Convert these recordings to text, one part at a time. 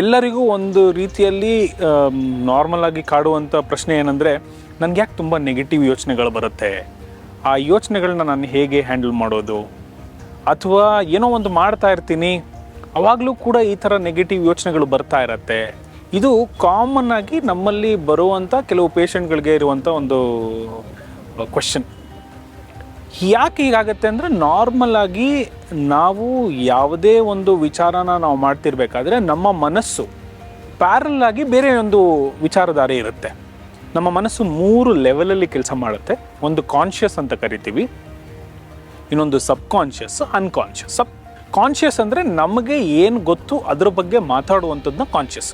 ಎಲ್ಲರಿಗೂ ಒಂದು ರೀತಿಯಲ್ಲಿ ನಾರ್ಮಲ್ ಆಗಿ ಕಾಡುವಂಥ ಪ್ರಶ್ನೆ ಏನಂದರೆ, ನನಗೆ ಯಾಕೆ ತುಂಬ ನೆಗೆಟಿವ್ ಯೋಚನೆಗಳು ಬರುತ್ತೆ? ಆ ಯೋಚನೆಗಳನ್ನ ನಾನು ಹೇಗೆ ಹ್ಯಾಂಡಲ್ ಮಾಡೋದು? ಅಥವಾ ಏನೋ ಒಂದು ಮಾಡ್ತಾ ಇರ್ತೀನಿ, ಅವಾಗಲೂ ಕೂಡ ಈ ಥರ ನೆಗೆಟಿವ್ ಯೋಚನೆಗಳು ಬರ್ತಾ ಇರತ್ತೆ. ಇದು ಕಾಮನ್ ಆಗಿ ನಮ್ಮಲ್ಲಿ ಬರುವಂಥ ಕೆಲವು ಪೇಷಂಟ್ಗಳಿಗೆ ಇರುವಂಥ ಒಂದು ಕ್ವಶನ್ ಯಾಕೆ ಹೀಗಾಗತ್ತೆ ಅಂದರೆ ನಾರ್ಮಲ್ ಆಗಿ ನಾವು ಯಾವುದೇ ಒಂದು ವಿಚಾರನ ನಾವು ಮಾಡ್ತಿರ್ಬೇಕಾದ್ರೆ ನಮ್ಮ ಮನಸ್ಸು ಪ್ಯಾರಲ್ ಆಗಿ ಬೇರೆ ಒಂದು ವಿಚಾರಧಾರೆ ಇರುತ್ತೆ. ನಮ್ಮ ಮನಸ್ಸು ಮೂರು ಲೆವೆಲಲ್ಲಿ ಕೆಲಸ ಮಾಡುತ್ತೆ. ಒಂದು ಕಾನ್ಷಿಯಸ್ ಅಂತ ಕರಿತೀವಿ, ಇನ್ನೊಂದು subconscious unconscious subconscious ಅಂದರೆ ನಮಗೆ ಏನು ಗೊತ್ತು ಅದ್ರ ಬಗ್ಗೆ ಮಾತಾಡುವಂಥದ್ದನ್ನ ಕಾನ್ಷಿಯಸ್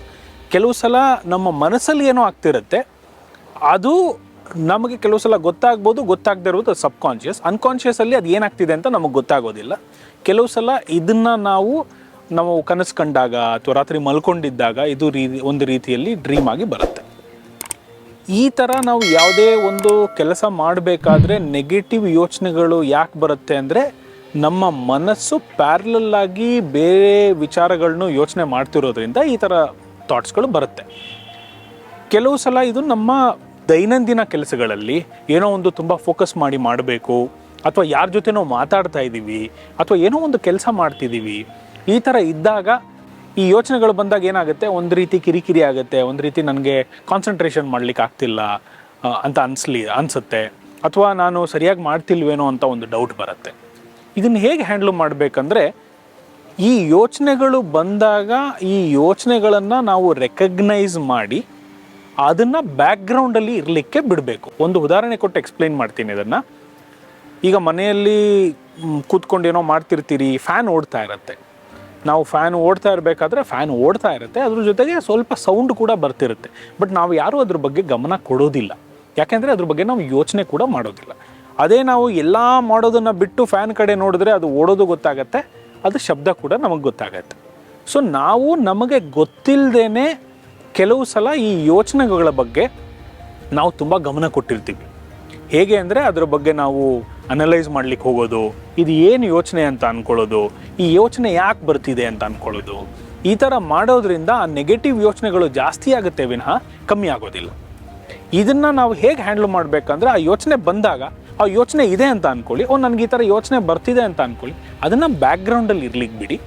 ಕೆಲವು ಸಲ ನಮ್ಮ ಮನಸ್ಸಲ್ಲಿ ಏನೋ ಆಗ್ತಿರುತ್ತೆ, ಅದು ನಮಗೆ ಕೆಲವು ಸಲ ಗೊತ್ತಾಗ್ಬೋದು, ಗೊತ್ತಾಗದೇ ಇರೋದು ಸಬ್ ಕಾನ್ಷಿಯಸ್ ಅನ್ಕಾನ್ಷಿಯಸಲ್ಲಿ ಅದು ಏನಾಗ್ತಿದೆ ಅಂತ ನಮಗೆ ಗೊತ್ತಾಗೋದಿಲ್ಲ. ಕೆಲವು ಸಲ ಇದನ್ನು ನಾವು ನಾವು ಕನಸು ಕಂಡಾಗ ಅಥವಾ ರಾತ್ರಿ ಮಲ್ಕೊಂಡಿದ್ದಾಗ ಇದು ರೀ ಒಂದು ರೀತಿಯಲ್ಲಿ ಡ್ರೀಮ್ ಆಗಿ ಬರುತ್ತೆ. ಈ ಥರ ನಾವು ಯಾವುದೇ ಒಂದು ಕೆಲಸ ಮಾಡಬೇಕಾದ್ರೆ ನೆಗೆಟಿವ್ ಯೋಚನೆಗಳು ಯಾಕೆ ಬರುತ್ತೆ ಅಂದರೆ ನಮ್ಮ ಮನಸ್ಸು ಪ್ಯಾರಲಲ್ ಆಗಿ ಬೇರೆ ವಿಚಾರಗಳನ್ನು ಯೋಚನೆ ಮಾಡ್ತಿರೋದ್ರಿಂದ ಈ ಥರ ಥಾಟ್ಸ್ಗಳು ಬರುತ್ತೆ. ಕೆಲವು ಸಲ ಇದು ನಮ್ಮ ದೈನಂದಿನ ಕೆಲಸಗಳಲ್ಲಿ ಏನೋ ಒಂದು ತುಂಬ ಫೋಕಸ್ ಮಾಡಿ ಮಾಡಬೇಕು, ಅಥವಾ ಯಾರ ಜೊತೆನೋ ಮಾತಾಡ್ತಾ ಇದ್ದೀವಿ, ಅಥವಾ ಏನೋ ಒಂದು ಕೆಲಸ ಮಾಡ್ತಿದ್ದೀವಿ, ಈ ಥರ ಇದ್ದಾಗ ಈ ಯೋಚನೆಗಳು ಬಂದಾಗ ಏನಾಗುತ್ತೆ? ಒಂದು ರೀತಿ ಕಿರಿಕಿರಿ ಆಗುತ್ತೆ, ಒಂದು ರೀತಿ ನನಗೆ ಕಾನ್ಸಂಟ್ರೇಷನ್ ಮಾಡ್ಲಿಕ್ಕೆ ಆಗ್ತಿಲ್ಲ ಅಂತ ಅನ್ಸ್ಲಿ, ಅನಿಸುತ್ತೆ. ಅಥವಾ ನಾನು ಸರಿಯಾಗಿ ಮಾಡ್ತಿಲ್ವೇನೋ ಅಂತ ಒಂದು ಡೌಟ್ ಬರುತ್ತೆ. ಇದನ್ನು ಹೇಗೆ ಹ್ಯಾಂಡ್ಲ್ ಮಾಡಬೇಕಂದ್ರೆ, ಈ ಯೋಚನೆಗಳು ಬಂದಾಗ ಈ ಯೋಚನೆಗಳನ್ನು ನಾವು ರೆಕಗ್ನೈಸ್ ಮಾಡಿ ಅದನ್ನು ಬ್ಯಾಕ್ಗ್ರೌಂಡಲ್ಲಿ ಇರಲಿಕ್ಕೆ ಬಿಡಬೇಕು. ಒಂದು ಉದಾಹರಣೆ ಕೊಟ್ಟು ಎಕ್ಸ್ಪ್ಲೈನ್ ಮಾಡ್ತೀನಿ ಅದನ್ನು ಈಗ ಮನೆಯಲ್ಲಿ ಕೂತ್ಕೊಂಡು ಏನೋ ಮಾಡ್ತಿರ್ತೀರಿ ಫ್ಯಾನ್ ಓಡ್ತಾ ಇರುತ್ತೆ. ನಾವು ಫ್ಯಾನ್ ಓಡ್ತಾ ಇರಬೇಕಾದ್ರೆ ಫ್ಯಾನ್ ಓಡ್ತಾ ಇರುತ್ತೆ. ಅದ್ರ ಜೊತೆಗೆ ಸ್ವಲ್ಪ ಸೌಂಡ್ ಕೂಡ ಬರ್ತಿರುತ್ತೆ. ಬಟ್ ನಾವು ಯಾರೂ ಅದ್ರ ಬಗ್ಗೆ ಗಮನ ಕೊಡೋದಿಲ್ಲ. ಯಾಕೆಂದರೆ ಅದ್ರ ಬಗ್ಗೆ ನಾವು ಯೋಚನೆ ಕೂಡ ಮಾಡೋದಿಲ್ಲ. ಅದೇ ನಾವು ಎಲ್ಲ ಮಾಡೋದನ್ನು ಬಿಟ್ಟು ಫ್ಯಾನ್ ಕಡೆ ನೋಡಿದ್ರೆ ಅದು ಓಡೋದು ಗೊತ್ತಾಗತ್ತೆ. ಅದು ಶಬ್ದ ಕೂಡ ನಮಗೆ ಗೊತ್ತಾಗತ್ತೆ. ಸೊ ನಾವು ನಮಗೆ ಗೊತ್ತಿಲ್ಲದೇನೆ ಕೆಲವು ಸಲ ಈ ಯೋಚನೆಗಳ ಬಗ್ಗೆ ನಾವು ತುಂಬ ಗಮನ ಕೊಟ್ಟಿರ್ತೀವಿ. ಹೇಗೆ ಅಂದರೆ ಅದರ ಬಗ್ಗೆ ನಾವು ಅನಲೈಸ್ ಮಾಡ್ಲಿಕ್ಕೆ ಹೋಗೋದು, ಇದು ಏನು ಯೋಚನೆ ಅಂತ ಅಂದ್ಕೊಳ್ಳೋದು ಈ ಯೋಚನೆ ಯಾಕೆ ಬರ್ತಿದೆ ಅಂತ ಅಂದ್ಕೊಳ್ಳೋದು ಈ ಥರ ಮಾಡೋದ್ರಿಂದ ಆ ನೆಗೆಟಿವ್ ಯೋಚನೆಗಳು ಜಾಸ್ತಿ ಆಗುತ್ತೆ ವಿನಃ ಕಮ್ಮಿ ಆಗೋದಿಲ್ಲ. ಇದನ್ನು ನಾವು ಹೇಗೆ ಹ್ಯಾಂಡಲ್ ಮಾಡಬೇಕಂದ್ರೆ ಆ ಯೋಚನೆ ಬಂದಾಗ ಆ ಯೋಚನೆ ಇದೆ ಅಂತ ಅಂದ್ಕೊಳ್ಳಿ ಓ ನನಗೆ ಈ ಥರ ಯೋಚನೆ ಬರ್ತಿದೆ ಅಂತ ಅಂದ್ಕೊಳ್ಳಿ ಅದನ್ನು ಬ್ಯಾಕ್ಗ್ರೌಂಡಲ್ಲಿ ಇರ್ಲಿಕ್ಕೆ ಬಿಡಿ.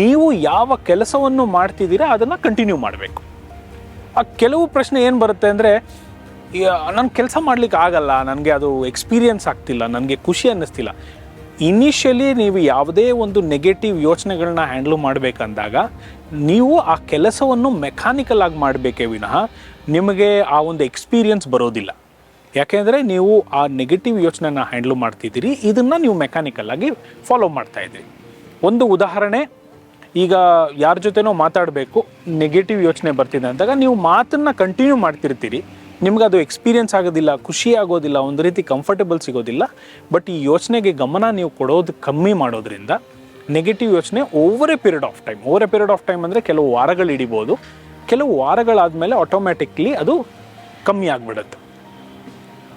ನೀವು ಯಾವ ಕೆಲಸವನ್ನು ಮಾಡ್ತಿದ್ದೀರಾ ಅದನ್ನು ಕಂಟಿನ್ಯೂ ಮಾಡಬೇಕು. ಆ ಕೆಲವು ಪ್ರಶ್ನೆ ಏನು ಬರುತ್ತೆ ಅಂದರೆ ನನ್ನ ಕೆಲಸ ಮಾಡ್ಲಿಕ್ಕೆ ಆಗಲ್ಲ, ನನಗೆ ಅದು ಎಕ್ಸ್ಪೀರಿಯನ್ಸ್ ಆಗ್ತಿಲ್ಲ, ನನಗೆ ಖುಷಿ ಅನ್ನಿಸ್ತಿಲ್ಲ. ಇನಿಷಿಯಲಿ ನೀವು ಯಾವುದೇ ಒಂದು ನೆಗೆಟಿವ್ ಯೋಚನೆಗಳನ್ನ ಹ್ಯಾಂಡ್ಲ್ ಮಾಡಬೇಕಂದಾಗ, ನೀವು ಆ ಕೆಲಸವನ್ನು ಮೆಕ್ಯಾನಿಕಲ್ ಆಗಿ ಮಾಡಬೇಕೇ ವಿನಃ ನಿಮಗೆ ಆ ಒಂದು ಎಕ್ಸ್ಪೀರಿಯನ್ಸ್ ಬರೋದಿಲ್ಲ. ಯಾಕೆಂದರೆ ನೀವು ಆ ನೆಗೆಟಿವ್ ಯೋಚನೆನ ಹ್ಯಾಂಡ್ಲ್ ಮಾಡ್ತಿದ್ದೀರಿ, ಇದನ್ನು ನೀವು ಮೆಕ್ಯಾನಿಕಲ್ ಆಗಿ ಫಾಲೋ ಮಾಡ್ತಾ ಇದ್ದೀರಿ. ಒಂದು ಉದಾಹರಣೆ ಈಗ ಯಾರ ಜೊತೆನೋ ಮಾತಾಡಬೇಕು ನೆಗೆಟಿವ್ ಯೋಚನೆ ಬರ್ತಿದೆ ಅಂದಾಗ ನೀವು ಮಾತನ್ನ ಕಂಟಿನ್ಯೂ ಮಾಡ್ತಿರ್ತೀರಿ. ನಿಮ್ಗೆ ಅದು ಎಕ್ಸ್ಪೀರಿಯನ್ಸ್ ಆಗೋದಿಲ್ಲ, ಖುಷಿ ಆಗೋದಿಲ್ಲ, ಒಂದು ರೀತಿ ಕಂಫರ್ಟಬಲ್ ಸಿಗೋದಿಲ್ಲ. ಬಟ್ ಈ ಯೋಚನೆಗೆ ಗಮನ ನೀವು ಕೊಡೋದು ಕಮ್ಮಿ ಮಾಡೋದ್ರಿಂದ ನೆಗೆಟಿವ್ ಯೋಚನೆ over a period of time over a period of time ಅಂದರೆ ಕೆಲವು ವಾರಗಳು ಹಿಡಿಬೋದು. ಕೆಲವು ವಾರಗಳಾದಮೇಲೆ ಆಟೋಮ್ಯಾಟಿಕ್ಲಿ ಅದು ಕಮ್ಮಿ ಆಗಿಬಿಡುತ್ತೆ.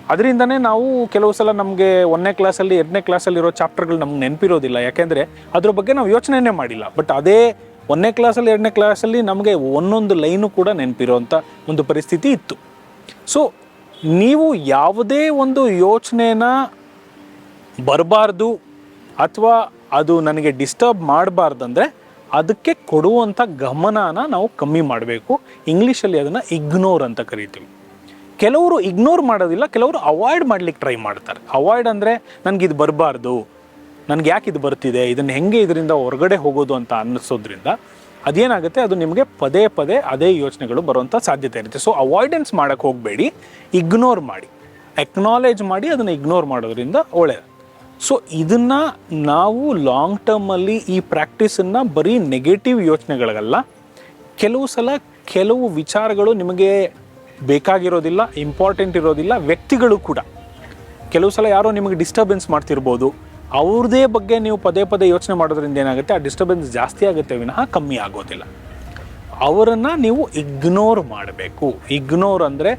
ಅದರಿಂದನೇ ನಾವು ಕೆಲವು ಸಲ ನಮಗೆ ಒಂದನೇ ಕ್ಲಾಸಲ್ಲಿ ಎರಡನೇ ಕ್ಲಾಸಲ್ಲಿರೋ ಚಾಪ್ಟರ್ಗಳು ನಮ್ಗೆ ನೆನಪಿರೋದಿಲ್ಲ. ಯಾಕೆಂದರೆ ಅದ್ರ ಬಗ್ಗೆ ನಾವು ಯೋಚನೆನೇ ಮಾಡಿಲ್ಲ. ಬಟ್ ಅದೇ ಒಂದನೇ ಕ್ಲಾಸಲ್ಲಿ ಎರಡನೇ ಕ್ಲಾಸಲ್ಲಿ ನಮಗೆ ಒಂದೊಂದು ಲೈನು ಕೂಡ ನೆನಪಿರೋವಂಥ ಒಂದು ಪರಿಸ್ಥಿತಿ ಇತ್ತು. ಸೊ ನೀವು ಯಾವುದೇ ಒಂದು ಯೋಚನೆನ ಬರಬಾರ್ದು ಅಥವಾ ಅದು ನನಗೆ ಡಿಸ್ಟರ್ಬ್ ಮಾಡಬಾರ್ದಂದ್ರೆ ಅದಕ್ಕೆ ಕೊಡುವಂಥ ಗಮನನ ನಾವು ಕಮ್ಮಿ ಮಾಡಬೇಕು. ಇಂಗ್ಲೀಷಲ್ಲಿ ಅದನ್ನು ಇಗ್ನೋರ್ ಅಂತ ಕರಿತೀವಿ. ಕೆಲವರು ಇಗ್ನೋರ್ ಮಾಡೋದಿಲ್ಲ, ಕೆಲವರು ಅವಾಯ್ಡ್ ಮಾಡ್ಲಿಕ್ಕೆ ಟ್ರೈ ಮಾಡ್ತಾರೆ. ಅವಾಯ್ಡ್ ಅಂದರೆ ನನಗೆ ಇದು ಬರಬಾರ್ದು, ನನಗೆ ಯಾಕೆ ಇದು ಬರ್ತಿದೆ, ಇದನ್ನು ಹೆಂಗೆ ಇದರಿಂದ ಹೊರಗಡೆ ಹೋಗೋದು ಅಂತ ಅನ್ನಿಸೋದ್ರಿಂದ ಅದೇನಾಗುತ್ತೆ, ಅದು ನಿಮಗೆ ಪದೇ ಪದೇ ಅದೇ ಯೋಚನೆಗಳು ಬರುವಂಥ ಸಾಧ್ಯತೆ ಇರುತ್ತೆ. ಸೊ ಅವಾಯ್ಡೆನ್ಸ್ ಮಾಡೋಕ್ಕೆ ಹೋಗಬೇಡಿ ಇಗ್ನೋರ್ ಮಾಡಿ. ಎಕ್ನಾಲೇಜ್ ಮಾಡಿ, ಅದನ್ನು ಇಗ್ನೋರ್ ಮಾಡೋದ್ರಿಂದ ಒಳ್ಳೆಯದು ಸೊ ಇದನ್ನು ನಾವು ಲಾಂಗ್ ಟರ್ಮಲ್ಲಿ ಈ ಪ್ರಾಕ್ಟೀಸನ್ನು ಬರೀ ನೆಗೆಟಿವ್ ಯೋಚನೆಗಳಿಗಲ್ಲ, ಕೆಲವು ಸಲ ಕೆಲವು ವಿಚಾರಗಳು ನಿಮಗೆ ಬೇಕಾಗಿರೋದಿಲ್ಲ ಇಂಪಾರ್ಟೆಂಟ್ ಇರೋದಿಲ್ಲ, ವ್ಯಕ್ತಿಗಳು ಕೂಡ. ಕೆಲವು ಸಲ ಯಾರೋ ನಿಮಗೆ ಡಿಸ್ಟರ್ಬೆನ್ಸ್ ಮಾಡ್ತಿರ್ಬೋದು. ಅವ್ರದೇ ಬಗ್ಗೆ ನೀವು ಪದೇ ಪದೇ ಯೋಚನೆ ಮಾಡೋದ್ರಿಂದ ಏನಾಗುತ್ತೆ? ಆ ಡಿಸ್ಟರ್ಬೆನ್ಸ್ ಜಾಸ್ತಿ ಆಗುತ್ತೆ, ವಿನಃ ಕಮ್ಮಿ ಆಗೋದಿಲ್ಲ. ಅವರನ್ನು ನೀವು ಇಗ್ನೋರ್ ಮಾಡಬೇಕು. ಇಗ್ನೋರ್ ಅಂದರೆ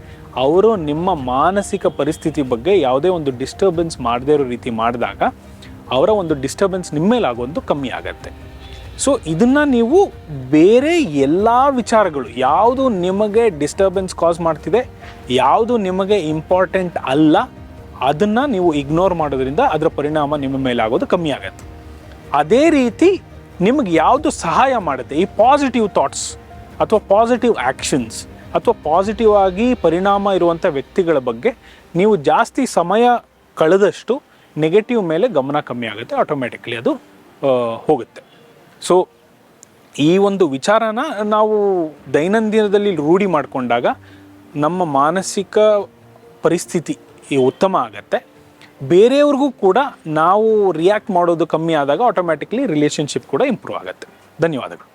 ಅವರು ನಿಮ್ಮ ಮಾನಸಿಕ ಪರಿಸ್ಥಿತಿ ಬಗ್ಗೆ ಯಾವುದೇ ಒಂದು ಡಿಸ್ಟರ್ಬೆನ್ಸ್ ಮಾಡದೇ ಇರೋ ರೀತಿ ಮಾಡಿದಾಗ ಅವರ ಒಂದು ಡಿಸ್ಟರ್ಬೆನ್ಸ್ ನಿಮ್ಮ ಕಮ್ಮಿ ಆಗತ್ತೆ. ಸೊ ಇದನ್ನು ನೀವು ಬೇರೆ ಎಲ್ಲ ವಿಚಾರಗಳು, ಯಾವುದು ನಿಮಗೆ ಡಿಸ್ಟರ್ಬೆನ್ಸ್ ಕಾಸ್ ಮಾಡ್ತಿದೆ, ಯಾವುದು ನಿಮಗೆ ಇಂಪಾರ್ಟೆಂಟ್ ಅಲ್ಲ, ಅದನ್ನು ನೀವು ಇಗ್ನೋರ್ ಮಾಡೋದ್ರಿಂದ ಅದರ ಪರಿಣಾಮ ನಿಮ್ಮ ಮೇಲೆ ಆಗೋದು ಕಮ್ಮಿ ಆಗುತ್ತೆ. ಅದೇ ರೀತಿ ನಿಮಗೆ ಯಾವುದು ಸಹಾಯ ಮಾಡುತ್ತೆ, ಈ ಪಾಸಿಟಿವ್ ಥಾಟ್ಸ್ ಅಥವಾ ಪಾಸಿಟಿವ್ ಆ್ಯಕ್ಷನ್ಸ್ ಅಥವಾ ಪಾಸಿಟಿವ್ ಆಗಿ ಪರಿಣಾಮ ಇರುವಂಥ ವ್ಯಕ್ತಿಗಳ ಬಗ್ಗೆ ನೀವು ಜಾಸ್ತಿ ಸಮಯ ಕಳೆದಷ್ಟು ನೆಗೆಟಿವ್ ಮೇಲೆ ಗಮನ ಕಮ್ಮಿ ಆಗುತ್ತೆ ಆಟೋಮೆಟಿಕ್ಲಿ ಅದು ಹೋಗುತ್ತೆ. ಸೊ ಈ ಒಂದು ವಿಚಾರನ ನಾವು ದೈನಂದಿನದಲ್ಲಿ ರೂಢಿ ಮಾಡಿಕೊಂಡಾಗ ನಮ್ಮ ಮಾನಸಿಕ ಪರಿಸ್ಥಿತಿ ಉತ್ತಮ ಆಗತ್ತೆ. ಬೇರೆಯವ್ರಿಗೂ ಕೂಡ ನಾವು ರಿಯಾಕ್ಟ್ ಮಾಡೋದು ಕಮ್ಮಿ ಆದಾಗ ಆಟೋಮ್ಯಾಟಿಕ್ಲಿ ರಿಲೇಷನ್ಶಿಪ್ ಕೂಡ ಇಂಪ್ರೂವ್ ಆಗುತ್ತೆ. ಧನ್ಯವಾದಗಳು.